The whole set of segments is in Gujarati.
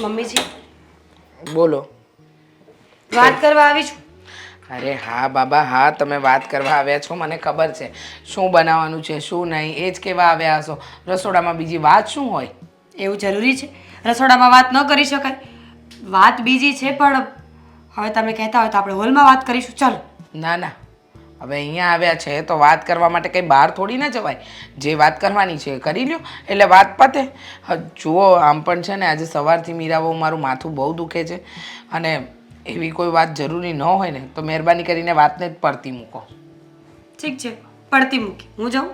મમ્મીજી બોલો. વાત કરવા આવી છું. અરે હા બાબા હા તમે વાત કરવા આવ્યા છો મને ખબર છે. શું બનાવવાનું છે શું નહીં એ જ કહેવા આવ્યા હશો. રસોડામાં બીજી વાત શું હોય? એવું જરૂરી છે. રસોડામાં વાત ન કરી શકાય. વાત બીજી છે પણ હવે તમે કહેતા હોય તો આપણે હોલમાં વાત કરીશું. ચાલો. ના ના. હવે અહીંયા આવ્યા છે તો વાત કરવા માટે કંઈ બહાર થોડી ના જવાય. જે વાત કરવાની છે એ કરી લ્યો. એટલે વાત પતે. જુઓ આમ પણ છે ને આજે સવારથી મીરાવો મારું માથું બહુ દુખે છે. અને એવી કોઈ વાત જરૂરી ન હોય ને તો મહેરબાની કરીને વાતને જ પડતી મૂકો. ઠીક છે પડતી મૂકી. હું જાઉં?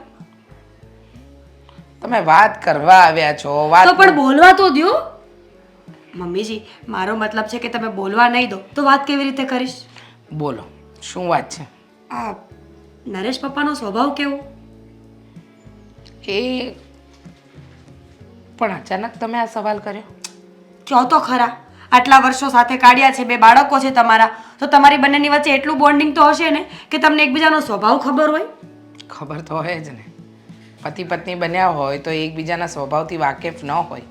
તમે વાત કરવા આવ્યા છો વાત તો પણ બોલવા તો દ્યો. મમ્મીજી મારો મતલબ છે કે તમે બોલવા નહીં દો. તો વાત કેવી રીતે કરીશ? બોલો શું વાત છે? આ નરેશ પપ્પાનો સ્વભાવ કેવો એ પણ અચાનક તમે આ સવાલ કર્યો. કહો તો ખરા. આટલા વર્ષો સાથે કાઢ્યા છે બે બાળકો છે તમારા. તો તમારી બંનેની વચ્ચે એટલું બોન્ડિંગ તો હશે ને કે તમને એકબીજાનો સ્વભાવ ખબર હોય? ખબર તો હોય જ ને. પતિ પત્ની બન્યા હોય તો એકબીજાના સ્વભાવથી વાકેફ ન હોય.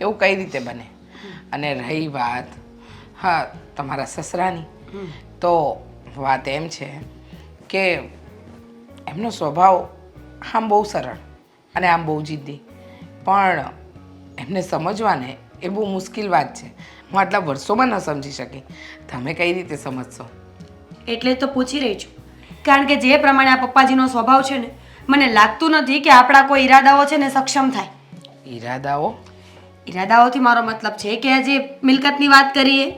એવું કઈ રીતે બને? અને રહી વાત હા તમારા સસરાની. તો વાત એમ છે કે એમનો સ્વભાવ આમ બહુ સરળ અને આમ બહુ જિદ્દી. પણ એમને સમજવાને એ બહુ મુશ્કેલ વાત છે. હું આટલા વર્ષોમાં ન સમજી શકી. તમે કઈ રીતે સમજશો? એટલે તો પૂછી રહી છું. કારણ કે જે પ્રમાણે આ પપ્પાજીનો સ્વભાવ છે ને મને લાગતું નથી કે આપણા કોઈ ઈરાદાઓ છે ને સક્ષમ થાય. ઈરાદાઓ? ઈરાદાઓથી મારો મતલબ છે કે આજે મિલકતની વાત કરીએ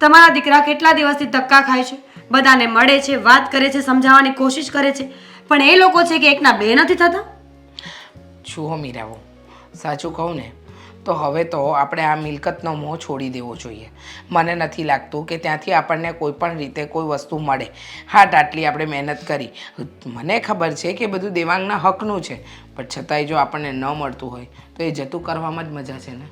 તમારા દીકરા કેટલા દિવસથી ધક્કા ખાય છે બધાને મળે છે વાત કરે છે સમજાવવાની કોશિશ કરે છે પણ એ લોકો છે કે એકના બે નથી થતા? જુઓ મીરાઓ સાચું કહું ને તો હવે તો આપણે આ મિલકતનો મોહ છોડી દેવો જોઈએ. મને નથી લાગતું કે ત્યાંથી આપણને કોઈ પણ રીતે કોઈ વસ્તુ મળે. હાટ આટલી આપણે મહેનત કરી. મને ખબર છે કે બધું દેવાંગના હકનું છે પણ છતાંય જો આપણને ન મળતું હોય તો એ જતું કરવામાં જ મજા છે ને.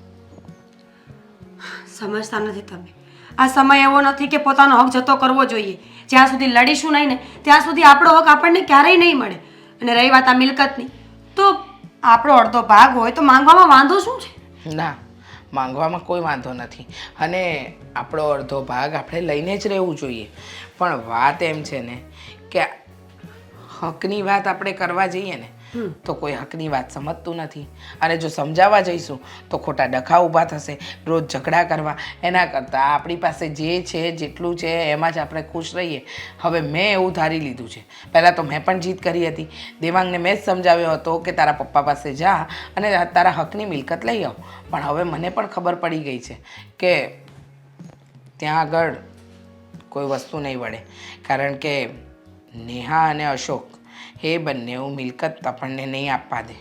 સમજતા નથી તમે. આ સમય એવો નથી કે પોતાનો હક જતો કરવો જોઈએ. જ્યાં સુધી લડીશું નહીં ને, ત્યાં સુધી આપણો હક આપણને ક્યારેય નહીં મળે. અને રહી વાત આ મિલકતની. તો આપણો અડધો ભાગ હોય તો માંગવામાં વાંધો શું છે? ના, માંગવામાં કોઈ વાંધો નથી. અને આપણો અડધો ભાગ આપણે લઈને જ રહેવું જોઈએ. પણ વાત એમ છે ને કે હકની વાત આપણે કરવા જઈએ ને તો કોઈ હકની વાત સમજતું નથી. અને જો સમજાવવા જઈશું, તો ખોટા ડખા ઊભા થશે. રોજ ઝઘડા કરવા. એના કરતાં આપણી પાસે જે છે, જેટલું છે, એમાં જ આપણે ખુશ રહીએ. હવે મેં એવું ધારી લીધું છે. પહેલાં તો મેં પણ જીત કરી હતી. દેવાંગને મેં જ સમજાવ્યો હતો કે તારા પપ્પા પાસે જા અને તારા હકની મિલકત લઈ આવ. પણ હવે મને પણ ખબર પડી ગઈ છે કે ત્યાં આગળ કોઈ વસ્તુ નહીં વળે. કારણ કે નેહા અને અશોક એ બંને મિલકત આપણને નહીં આપવા દે.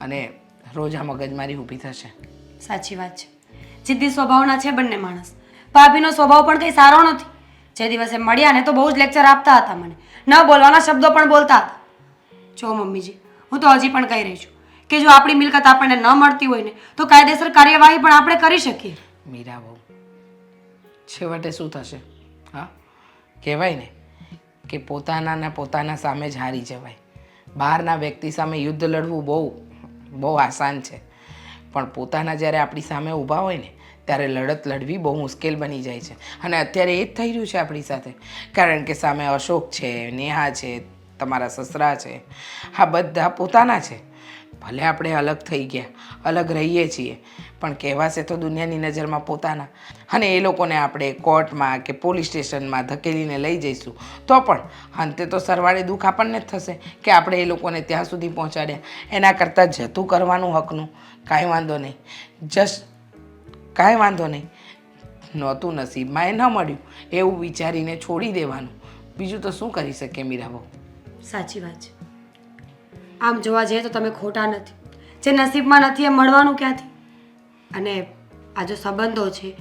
અને રોજ આ મગજમારી ઊભી થશે. સાચી વાત છે. જિદ્દી સ્વભાવના છે બંને માણસ. ભાભીનો સ્વભાવ પણ કંઈ સારો નથી. જે દિવસે મળ્યા ને તો બહુ જ લેક્ચર આપતા હતા મને. ન બોલવાના શબ્દો પણ બોલતા હતા. જો મમ્મીજી હું તો હજી પણ કહી રહી છું કે જો આપણી મિલકત આપણને ન મળતી હોય ને તો કાયદેસર કાર્યવાહી પણ આપણે કરી શકીએ. મીરા બહુ. છેવટે શું થશે? હા? કહેવાય ને કે પોતાનાના પોતાના સામે જ હારી જવાય. બહારના વ્યક્તિ સામે યુદ્ધ લડવું બહુ બહુ આસાન છે. પણ પોતાના જ્યારે આપણી સામે ઊભા હોય ને, ત્યારે લડત લડવી બહુ મુશ્કેલ બની જાય છે. અને અત્યારે એ જ થઈ રહ્યું છે આપણી સાથે. કારણ કે સામે અશોક છે, નેહા છે, તમારા સસરા છે આ બધા પોતાના છે. ભલે આપણે અલગ થઈ ગયા, અલગ રહીએ છીએ, પણ કહેવાશે તો દુનિયાની નજરમાં પોતાના. અને એ લોકોને આપણે કોર્ટમાં કે પોલીસ સ્ટેશનમાં ધકેલીને લઈ જઈશું, તો પણ અંતે તો સરવાળે દુઃખ આપણને જ થશે કે આપણે એ લોકોને ત્યાં સુધી પહોંચાડ્યા. એના કરતાં જતું કરવાનું હકનું કાંઈ વાંધો નહીં. જસ્ટ કાંઈ વાંધો નહીં. નહોતું નસીબમાં એ ન મળ્યું, એવું વિચારીને છોડી દેવાનું. બીજું તો શું કરી શકે મીરાબો સાચી વાત છે. આમ જોવા જઈએ તો તમે ખોટા નથી. જે નસીબમાં નથી એ મળવાનું ક્યાંથી? અને આ જો સંબંધો છે,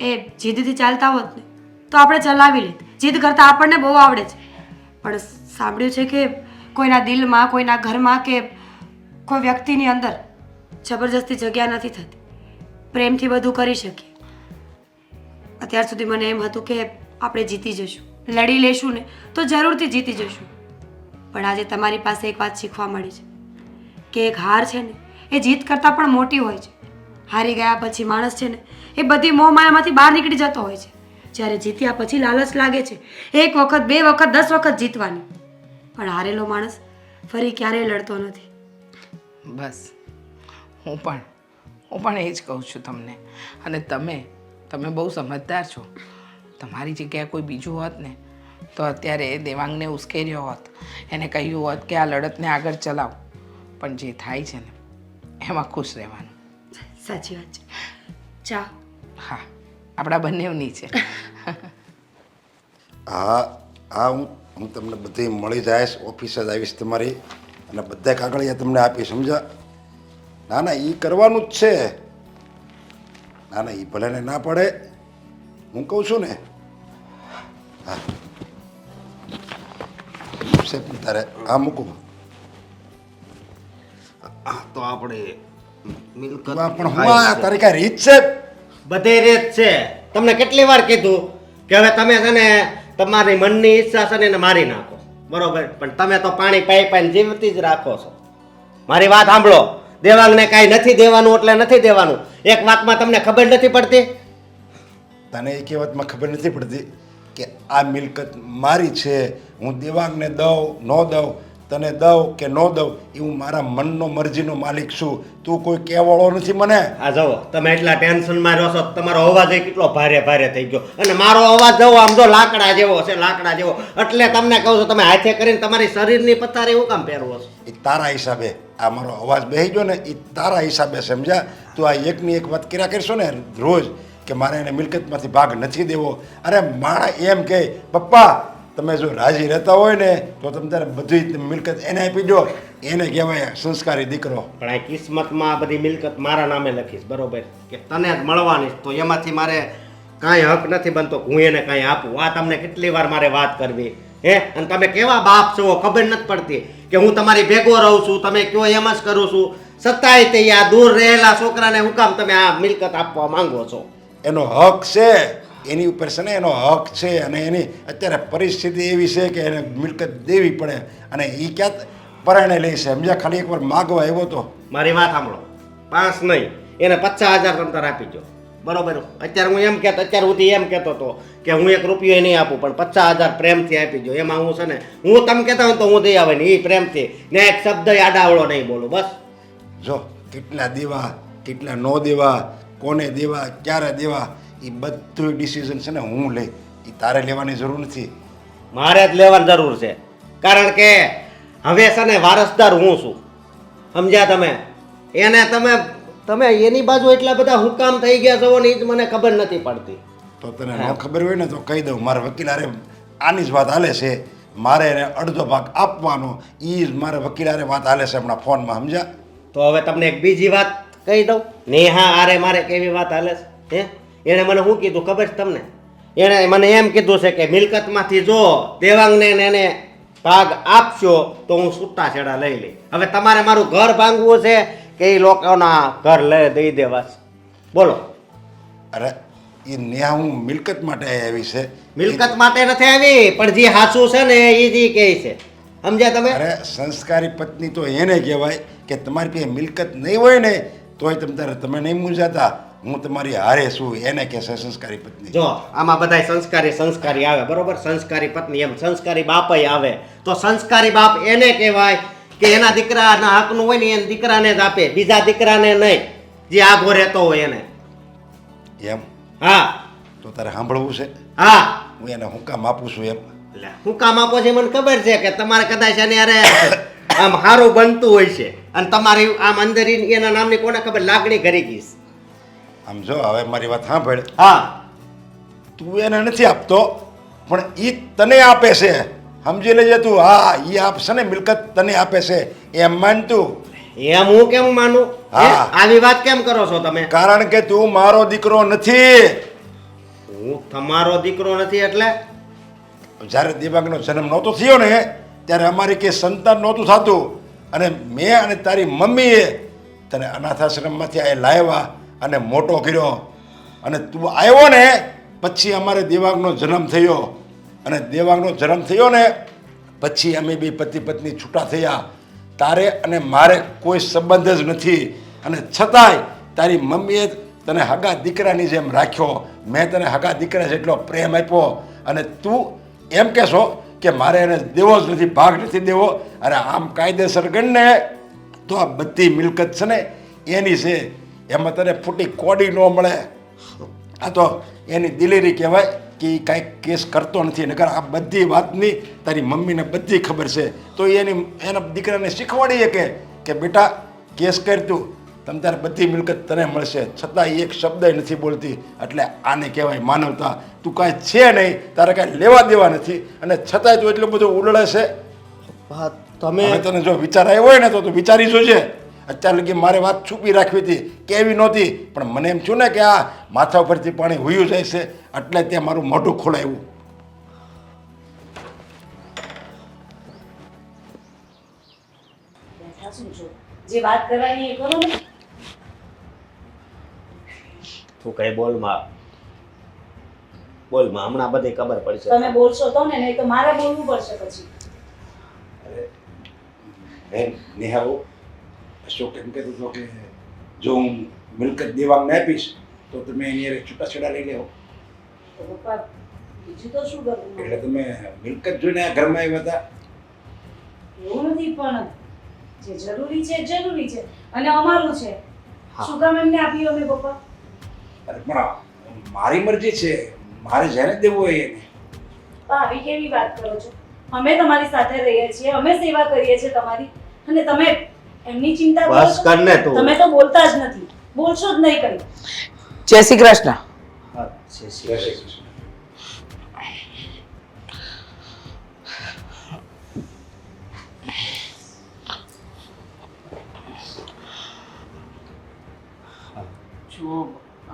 એ જીદથી ચાલતા હોત ને, તો આપણે ચલાવી લેત. જીદ કરતાં આપણને બહુ આવડે છે. પણ સાંભળ્યું છે કે કોઈના દિલમાં, કોઈના ઘરમાં કે કોઈ વ્યક્તિની અંદર જબરજસ્તી જગ્યા નથી થતી. પ્રેમથી બધું કરી શકીએ. અત્યાર સુધી મને એમ હતું કે આપણે જીતી જશું. લડી લેશું ને, તો જરૂરથી જીતી જશું. પણ આજે તમારી પાસે એક વાત શીખવા મળી છે કે એક હાર છે ને, એ જીત કરતાં પણ મોટી હોય છે. હારી ગયા પછી માણસ છે ને, એ બધી મોહ માયામાંથી બહાર નીકળી જતો હોય છે. જ્યારે જીત્યા પછી લાલચ લાગે છે, એક વખત, બે વખત, દસ વખત જીતવાની. પણ હારેલો માણસ ફરી ક્યારેય લડતો નથી. બસ. હું પણ હું પણ એ જ કહું છું તમને. અને તમે તમે બહુ સમજદાર છો. તમારી જગ્યાએ કોઈ બીજું હોત ને તો અત્યારે એ દેવાંગને ઉશ્કેર્યો હોત. એને કહ્યું હોત કે આ લડતને આગળ ચલાવ. પણ જે થાય છે ને એમાં ખુશ રહેવાનું. સાચી વાત છે. ચા. હા આપણા બંનેની છે. હા હા હું હું તમને બધી મળી જઈશ ઓફિસે જ આવીશ તમારી. અને બધા કાગળિયા તમને આપી સમજા ના ના એ કરવાનું જ છે. ના ના એ ભલેને ના પડે. હું કહું છું ને? હા. છે તારે આ મૂકું. તો આપણે મિલકત પણ હું આ તારી કઈ રીત છે? બધે રીત છે. તમને કેટલી વાર કીધું કે હવે તમે છે ને તમારી મનની ઈચ્છા છે ને એને મારી નાખો. બરોબર? પણ તમે તો પાણી પાઈ પાઈને જીવતી જ રાખો છો. મારી વાત સાંભળો. દેવાંગને કાંઈ નથી દેવાનું એટલે નથી દેવાનું. એક વાતમાં તમને ખબર નથી પડતી? તને એક વાતમાં ખબર નથી પડતી? કે આ મિલકત મારી છે હું દેવાંગને દઉં ન દઉં તને દઉં કે ન દઉં એ હું મારા મનનો મરજીનો માલિક છું. તું કોઈ કહેવાળો નથી મને. આ જવો તમે એટલા ટેન્શનમાં રહો છો તમારો અવાજ કેટલો ભારે ભારે થઈ ગયો. અને મારો અવાજ જવો આમ જો લાકડા જેવો છે લાકડા જેવો. એટલે તમને કહું છું તમે હાથે કરીને તમારી શરીરની પથારી એવું કામ પહેરવો છો? એ તારા હિસાબે આ મારો અવાજ બેસી ગયો ને એ તારા હિસાબે સમજ્યા. તું આ એકની એક વાત કર્યા કરશો ને રોજ કે મારે એને મિલકતમાંથી ભાગ નથી દેવો. અરે માણા એમ કહે પપ્પા, તમે જો રાજી રહેતા હોય ને, તો તમે તારે બધી મિલકત એને આપી દો. એને કહેવાય સંસ્કારી દીકરો. પણ આ કિસ્મતમાં બધી મિલકત મારા નામે લખીશ, બરોબર? કે તને જ મળવાની તો એમાંથી મારે કાંઈ હક નથી બનતો હું એને કાંઈ આપું. આ તમને કેટલી વાર મારે વાત કરવી, હે? અને તમે કેવા બાપ છો, ખબર નથી પડતી કે હું તમારી ભેગો રહું છું, તમે કયો એમ જ કરું છું. સત્તાય તે દૂર રહેલા છોકરાને હું કામ તમે આ મિલકત આપવા માંગો છો. એનો હક છે. એની ઉપર છે ને એનો હક છે અને એની અત્યારે પરિસ્થિતિ એવી છે કે એને મિલકત દેવી પડે અને એ ક્યાં પરાણે લે છે. સમજ્યા? ખાલી એકવાર માગવા આવ્યો તો. મારી વાત સાંભળો. પાંચ નહીં. એને પચાસ હજાર તમ તાર આપી દો બરોબર? અત્યારે હું એમ કહેતો અત્યારે સુધી એમ કહેતો હતો કે હું એક રૂપિયો નહીં આપું પણ પચાસ હજાર પ્રેમથી આપી દો એમાં હું છે ને હું તમે કહેતા હોય તો હું દઈ આવે ને એ પ્રેમથી. ને એક શબ્દ આડાવડો નહીં બોલું. બસ. જો કેટલા દેવા કેટલા ન દેવા કોને દેવા ક્યારે દેવા એ બધું ડિસિઝન છે ને હું લઈ. એ તારે લેવાની જરૂર નથી. મારે જ લેવાની જરૂર છે. કારણ કે હવે છે ને વારસદાર હું છું. સમજ્યા તમે? એને તમે તમે એની બાજુ એટલા બધા હુકામ થઈ ગયા છો ને એ જ મને ખબર નથી પડતી. તો તને ન ખબર હોય ને તો કહી દઉં મારા વકીલારે આની જ વાત હાલે છે. મારે એને અડધો ભાગ આપવાનો એ જ મારે વકીલારે વાત હાલે છે હમણાં ફોનમાં સમજ્યા? તો હવે તમને એક બીજી વાત કહી દઉં નેહા આરે મારે કેવી વાત હાલે છે? હે? એણે મને શું કીધું ખબર છે તમને? એણે મને એમ કીધું છે કે મિલકતમાંથી જો દેવાંગને એને ભાગ આપશો તો હું છૂટા છેડા લઈ લઈ હવે તમારે મારું ઘર ભાંગવું છે કે એ લોકોના ઘર લઈ દઈ દેવા બોલો. અરે એ ન્યા હું મિલકત માટે આવી છે. મિલકત માટે નથી આવી પણ જે હાસું છે ને એ જે કહે છે. સમજ્યા તમે? અરે સંસ્કારી પત્ની તો એને કહેવાય કે તમારી પાસે મિલકત નહીં હોય ને તોય તમે તારે તમે નહીં મૂંઝાતા. હું તમારી હારે છું એને કહેશે સંસ્કારી પત્ની. જો આમાં બધાય સંસ્કારી સંસ્કારી આવે બરોબર? સંસ્કારી પત્ની એમ સંસ્કારી બાપય આવે. તો સંસ્કારી બાપ એને કહેવાય કે એના દીકરાના હકનું હોય ને એને દીકરાને જ આપે બીજા દીકરાને નહીં. જે આઘો રહેતો હોય એને. એમ? હા. તો તારે સાંભળવું છે? હા. હું એને હું કામ આપું છું એમ. એટલે હું કામ આપો છે મને ખબર છે કે તમારે કદાચ એને અરે આમ સારું બનતું હોય છે. અને તમારી આમ અંદર એના નામની કોને ખબર? લાગણી કરી ગઈશ આમ જો હવે મારી વાત સાંભળ. હા. તું એને નથી આપતો પણ એ તને આપે છે. સમજી લેજે તું હા એ આપશે ને મિલકત તને આપે છે. એમ માન તું. એમ હું કેમ માનું? હા. આવી વાત કેમ કરો છો તમે? કારણ કે તું મારો દીકરો નથી. હું તમારો દીકરો નથી એટલે? જ્યારે દિમાગનો જન્મ નહોતો થયો ને ત્યારે અમારી કે સંતાન નહોતું થતું. અને મેં અને તારી મમ્મીએ તને અનાથાશ્રમમાંથી આ લાવ્યા અને મોટો કર્યો. અને તું આવ્યો ને, પછી અમારે દેવાંગનો જન્મ થયો. અને દેવાંગનો જન્મ થયો ને, પછી અમે બે પતિ પત્ની છૂટા થયા. તારે અને મારે કોઈ સંબંધ જ નથી. અને છતાંય તારી મમ્મીએ તને હગા દીકરાની જેમ રાખ્યો. મેં તને હગા દીકરા જેટલો પ્રેમ આપ્યો. અને તું એમ કહેશો કે મારે એને દેવો જ નથી, ભાગ નથી દેવો. અને આમ કાયદેસર ગણને તો આ બધી મિલકત છે ને, એની છે, એમાં તને ફૂટી કોડી ન મળે. આ તો એની દિલેરી કહેવાય કે એ કાંઈક કેસ કરતો નથી. નકર આ બધી વાતની તારી મમ્મીને બધી ખબર છે. તો એની, એના દીકરાને શીખવાડીએ કે કે બેટા, કેસ કર તું. તમ ત્યારે બધી મિલકત તને મળશે. છતાં એ એક શબ્દ નથી બોલતી. એટલે આને કહેવાય માનવતા. તું કાંઈ છે નહીં તારે કાંઈ લેવા દેવા નથી. અને છતાંય તું એટલું બધું ઉલળે છે. તમે તને જો વિચાર આવ્યો હોય ને તો તું વિચારી જોજે. અત્યાર લગી મારે વાત છુપી રાખવી હતી. કેવી નહોતી. પણ મને એમ છું ને કે આ માથા ઉપરથી પાણી હુયું જાય છે. એટલે ત્યાં મારું મોઢું ખોલાયું. જે વાત કરવાની એ કરો ને. તું કઈ બોલમાં હમણાં બધી ખબર પડશે તમે બોલશો તો ને નહીં તો મારે બોલવું પડશે પછી. બેન નેહાઓ અશોક એમ કહેતો હતો કે જો હું મિલકત દેવાંગને આપીશ તો તમે એની હારે છૂટાછેડા લઈ લેવો. પપ્પા બીજું તો શું કરવું? એટલે તમે મિલકત જોઈને આ ઘરમાં આવ્યા હતા. એવું નથી પણ જે જરૂરી છે જરૂરી છે. અને અમારું છે. શું કામ એમને આપ્યું અમે પપ્પા? અરે પણ મારી મરજી છે. મારે જેને દેવું હોય એને. આવી કેવી વાત કરો છો? અમે તમારી સાથે રહીએ છીએ અમે સેવા કરીએ છીએ તમારી. અને તમે એમની ચિંતા બસ કરને કર તું. તમે તો બોલતા જ નથી. બોલશો જ નહીં કઈ. જય શ્રી કૃષ્ણ. હા, છે, છે. જય શ્રી કૃષ્ણ. જુઓ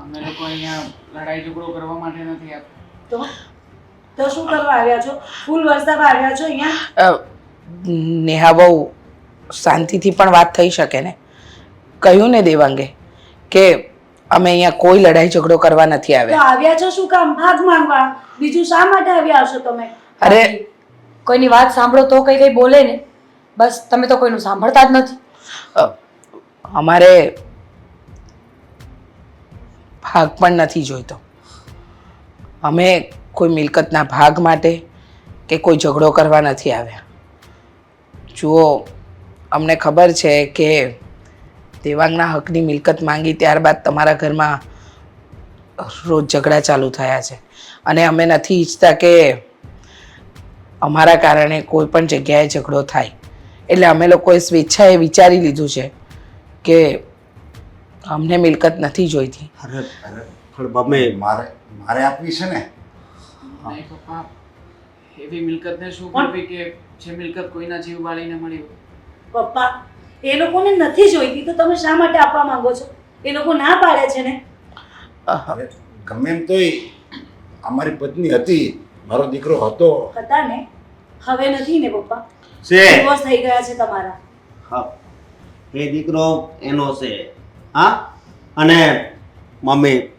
અમે લોકો અહીંયા લડાઈ ઝઘડો કરવા માટે નથી આવ્યા. તો તો શું કરવા આવ્યા છો? ફૂલ વરસાવા આવ્યા છો અહીંયા? નેહા બહુ શાંતિથી પણ વાત થઈ શકે ને. કહ્યું ને દેવાંગે કે અમે અહીંયા કોઈ લડાઈ ઝઘડો કરવા નથી તો આવ્યા. આવ્યા છો શું કામ? ભાગ માંગવા? બીજું શા માટે આવ્યા હશો તમે? અરે કોઈની વાત સાંભળો તો કઈ કઈ બોલે ને. બસ તમે તો કોઈનું સાંભળતા જ નથી. અમારે ભાગ પણ નથી જોઈતો. અમે કોઈ મિલકતના ભાગ માટે કે કોઈ ઝઘડો કરવા નથી આવ્યા. જુઓ, અમને ખબર છે કે દેવાંગના હકની મિલકત માંગી ત્યારબાદ તમારા ઘરમાં રોજ ઝઘડા ચાલુ થયા છે. અને અમે નથી ઈચ્છતા કે અમારા કારણે કોઈ પણ જગ્યાએ ઝઘડો થાય. એટલે અમે લોકોએ સ્વેચ્છાએ વિચારી લીધું છે કે અમને મિલકત નથી જોઈતી. અરે અરે પણ બમે મારે મારે આપવી છે ને? નહીં પપ્પા એવી મિલકતને શું પણ- કરવી કે જે મિલકત કોઈના જીવ વાળીને મળી હોય? પપ્પા એ લોકોને નથી જોઈતી તો તમે શા માટે આપવા માંગો છો? એ લોકો ના પાડે છે ને? અરે ગમે એમ તોય અમારી પત્ની હતી મારો દીકરો હતો. હતા ને? હવે નથી ને પપ્પા? છે. દિવસ થઈ ગયા છે તમારા. હા. એ દીકરો એનો છે. હા? અને મમ્મી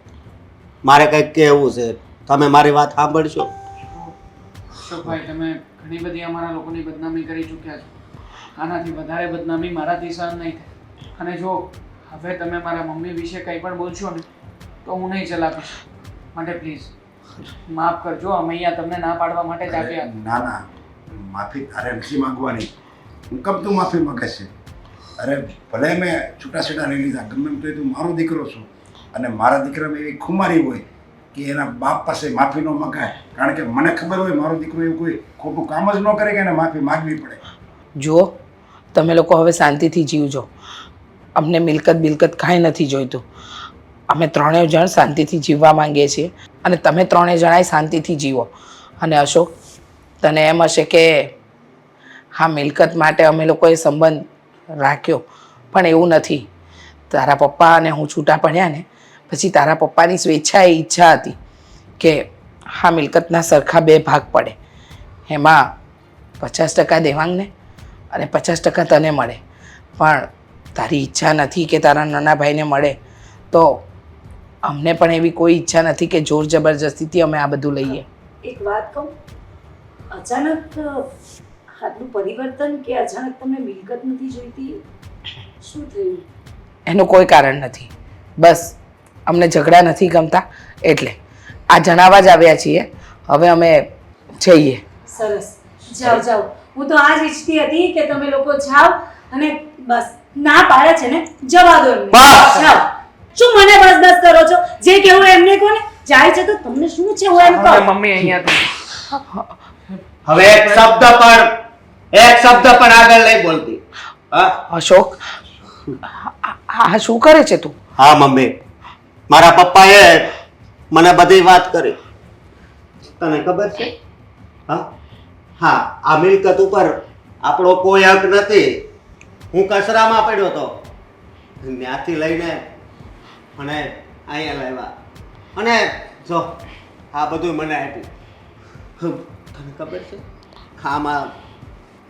મારે કંઈક કહેવું છે. તમે મારી વાત સાંભળશો? ભાઈ તમે ઘણી બધી અમારા લોકોની બદનામી કરી ચૂક્યા છો. આનાથી વધારે બદનામી મારાથી સહન નહીં થાય. અને જો હવે તમે મારા મમ્મી વિશે કંઈ પણ બોલશો ને તો હું નહીં ચલાવીશ. માટે પ્લીઝ માફ કરજો અમે અહીંયા તમને ના પાડવા માટે જ આપ્યા ના ના. માફી તારે નથી માંગવાની. હું કમ તું માફી માંગે છે. અરે ભલે મેં છૂટાછેડા લઈ લીધા, ગમે એમ તો તું મારો દીકરો છું. અને મારા દીકરામાં એવી ખુમારી હોય કે એના બાપ પાસે માફી ન મગાય. કારણ કે મને ખબર હોય મારો દીકરો એવું કોઈ ખોટું કામ જ ન કરે કે એને માફી માગવી પડે. જુઓ, તમે લોકો હવે શાંતિથી જીવજો. અમને મિલકત બિલકત કાંઈ નથી જોઈતું. અમે ત્રણેય જણ શાંતિથી જીવવા માંગીએ છીએ. અને તમે ત્રણેય જણાય શાંતિથી જીવો. અને અશોક, તને એમ હશે કે હા, મિલકત માટે અમે લોકોએ સંબંધ રાખ્યો. પણ એવું નથી. તારા પપ્પા અને હું છૂટા પડ્યા ને, પછી તારા પપ્પાની સ્વેચ્છા એ ઈચ્છા હતી કે હા, મિલકતના સરખા બે ભાગ પડે. એમાં પચાસ ટકા દેવાંગને અને પચાસ ટકા તને મળે. પણ તારી ઈચ્છા નથી કે તારા નાના ભાઈને મળે, તો અમને પણ એવી કોઈ ઈચ્છા નથી કે જોર જબરજસ્તીથી અમે આ બધું લઈએ. એક વાત કહું? અચાનક આટલું પરિવર્તન કે અચાનક તમને મિલકત નથી જોઈતી? શું થયું? એનું કોઈ કારણ નથી. બસ અમને ઝઘડા નથી ગમતા. એટલે આ જણાવવા જ આવ્યા છીએ. હવે અમે જઈએ. સરસ. જાઓ જાઓ. હું તો આ જ ઈચ્છતી હતી કે તમે લોકો જાઓ અને બસ ના પાડે છે ને જવા દો એમને. બસ. જાઓ. શું મને બસ બસ કરો છો? જે કેવું એમને કોને? જાય છે તો તમને શું છે? હું એમ કહું. મમ્મી અહીંયા હવે એક શબ્દ પણ એક શબ્દ પણ આગળ નહીં બોલતી. હા? અશોક આ- શું કરે છે તું? હા મમ્મી. મારા પપ્પાએ મને બધી વાત કરી. તને ખબર છે? હા? હા આ મિલકત ઉપર આપણો કોઈ હક નથી. હું કચરામાં પડ્યો હતો. ત્યાંથી લઈને મને અહીંયા લાવ્યા. અને જો આ બધું મને આપ્યું. હમ, તને ખબર છે? આમાં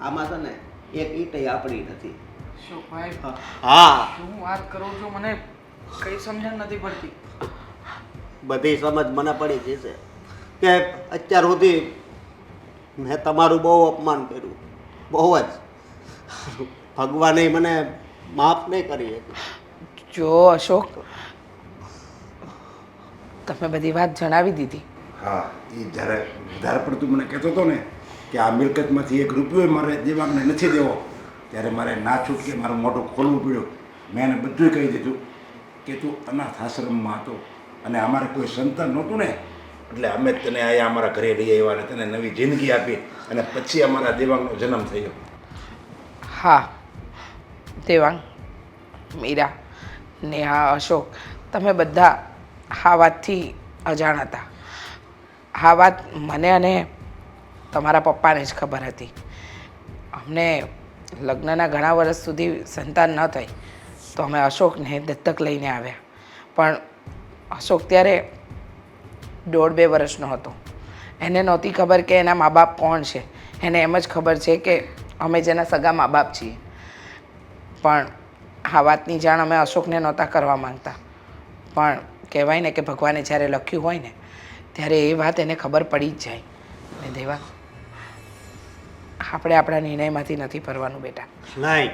આમાં છે ને એક ઈંટય આપણી નથી. અશોકભાઈ હા. શું વાત કરું છું? મને કઈ સમજણ નથી પડતી. બધી સમજ મને પડી જશે કે અત્યાર સુધી મેં તમારું બહુ અપમાન કર્યું. બહુ જ. ભગવાને મને માફ નહીં કરી જો અશોક તમે બધી વાત જણાવી દીધી. હા એ જ્યારે વધારે પડતું મને કહેતો હતો ને કે આ મિલકતમાંથી એક રૂપિયો મારે દેવાંગને નથી દેવો, ત્યારે મારે ના છૂટકે મારું મોઢું ખોલવું પડ્યું. મેં એને બધું કહી દીધું કે તું અનાથ આશ્રમમાં હતો અને અમારે કોઈ સંતાન નહોતું ને, એટલે અમે તને અહીંયા અમારા ઘરે લઈ આવ્યા અને તને નવી જિંદગી આપી અને પછી અમારા દેવાંગનો જન્મ થયો. હા, દેવાંગ, મીરા, નેહા, અશોક, તમે બધા આ વાતથી અજાણ હતા. આ વાત મને અને તમારા પપ્પાને જ ખબર હતી. અમને લગ્નના ઘણા વર્ષ સુધી સંતાન ન થઈ. તો અમે અશોકને દત્તક લઈને આવ્યા. પણ અશોક ત્યારે દોઢ બે વર્ષનો હતો. એને નહોતી ખબર કે એના મા બાપ કોણ છે. એને એમ જ ખબર છે કે અમે જેના સગા મા બાપ છીએ. પણ આ વાતની જાણ અમે અશોકને નહોતા કરવા માંગતા. પણ કહેવાય ને કે ભગવાને જ્યારે લખ્યું હોય ને, ત્યારે એ વાત એને ખબર પડી જ જાય. ને દેવા આપણે આપણા નિર્ણયમાંથી નથી ફરવાનું બેટા. નહીં.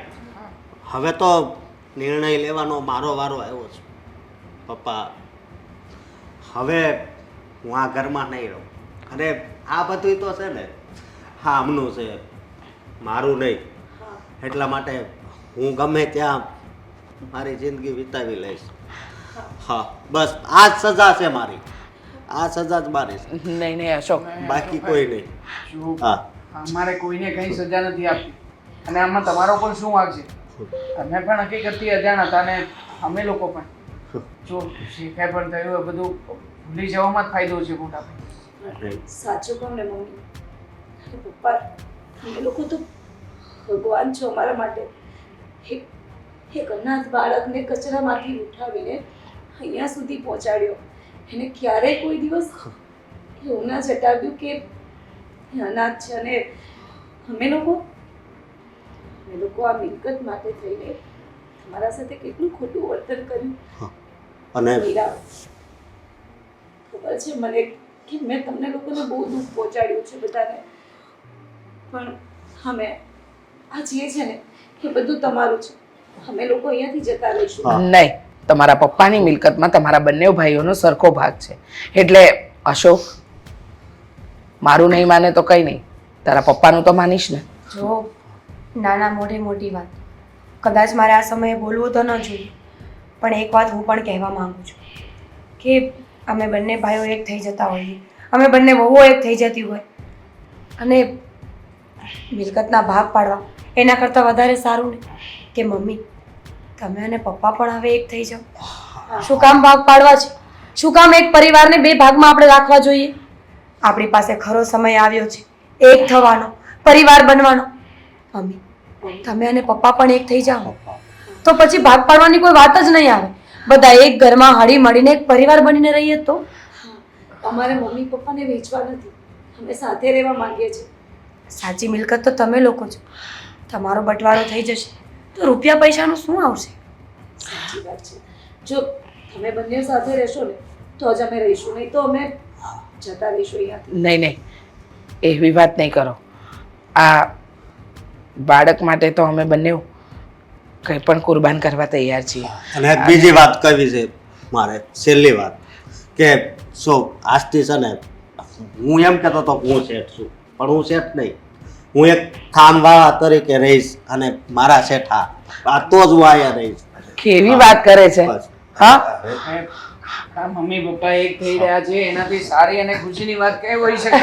હવે તો નિર્ણય લેવાનો મારો વારો આવ્યો છે. પપ્પા હવે હું આ ઘરમાં નહીં રહું. અને આ બધું તો છે ને હા આમનું છે. મારું નહીં. એટલા માટે હું ગમે ત્યાં મારી જિંદગી વિતાવી લઈશ. હા બસ આ જ સજા છે મારી. આ સજા જ મારી નહીં નહીં અશોક. બાકી કોઈ નહીં. હા. અમારે કોઈને કઈ સજા નથી આપી અને આમાં તમારો પણ શું વાંક છે? તમે પણ હકીકતથી અજાણ હતા અને અમે લોકો પણ. જો જે પણ થયું એ બધું, ભૂલી જવામાં જ ફાયદો છે મોટા સાચું કહું ને મમ્મી પપ્પા તમે લોકો તો ભગવાન છો અમારા માટે. એક અનાથ બાળકને કચરામાંથી ઉઠાવીને અહીંયા સુધી પહોંચાડ્યો. એને ક્યારેય કોઈ દિવસ એવું ના જટાવ્યું કે એ અનાથ છે અને અમે લોકો અમે લોકો આ મિલકત માટે થઈને તમારા સાથે કેટલું ખોટું વર્તન કર્યું. અને ખબર છે મને કે મેં તમને લોકોને બહુ દુઃખ પહોંચાડ્યું છે બધાને. પણ અમે આ જે છે ને એ બધું તમારું છે. અમે લોકો અહીંયાથી જતા રહીશું. નહીં તમારા પપ્પાની મિલકતમાં તમારા બંને ભાઈઓનો સરખો ભાગ છે. એટલે અશોક મારું નહીં માને તો કંઈ નહીં. તારા પપ્પાનું તો માનીશ ને. જો, નાના મોઢે મોટી વાત. કદાચ મારે આ સમયે બોલવું તો ન જોઈએ. પણ એક વાત હું પણ કહેવા માંગુ છું કે અમે બંને ભાઈઓ એક થઈ જતા હોઈએ. અમે બંને વહુઓ એક થઈ જતી હોય. અને મિલકતના ભાગ પાડવા એના કરતાં વધારે સારું ને કે મમ્મી, તમે અને પપ્પા પણ હવે એક થઈ જાઓ. શું કામ ભાગ પાડવા છે? શું કામ એક પરિવારને બે ભાગમાં આપણે રાખવા જોઈએ? આપણી પાસે ખરો સમય આવ્યો છે. એક થવાનો પરિવાર બનવાનો. મમ્મી તમે અને પપ્પા પણ એક થઈ જાઓ. તો પછી ભાગ પાડવાની કોઈ વાત જ નહીં આવે. બધા એક ઘરમાં હળી મળીને એક પરિવાર બનીને રહીએ તો? અમારે મમ્મી પપ્પાને વેચવા નથી. અમે સાથે રહેવા માંગીએ છીએ. સાચી મિલકત તો તમે લોકો છો. તમારો બટવારો થઈ જશે. તો રૂપિયા પૈસાનું શું આવશે? સાચી વાત છે. જો તમે બંને સાથે રહેશો ને તો જ અમે રહીશું. નહીં તો અમે જતા રહીશું અહીંયાથી? નહીં નહીં. એવી વાત નહીં કરો. આ બાળક માટે તો અમે બંને કંઈ પણ કુરબાન કરવા તૈયાર છીએ. અને એક બીજી વાત કહેવી છે મારે છેલ્લી વાત કે સો આજથી છે ને હું એમ કહેતો હતો હું શેઠ છું પણ હું શેઠ નહીં. હું એક કામવાળા તરીકે રહીશ અને મારા શેઠા આ તો જ હું અહીંયા રહીશ. કેવી વાત કરે છે. હા? મમ્મી પપ્પા એક થઈ રહ્યા છે એનાથી સારી અને ખુશીની વાત કઈ હોઈ શકે?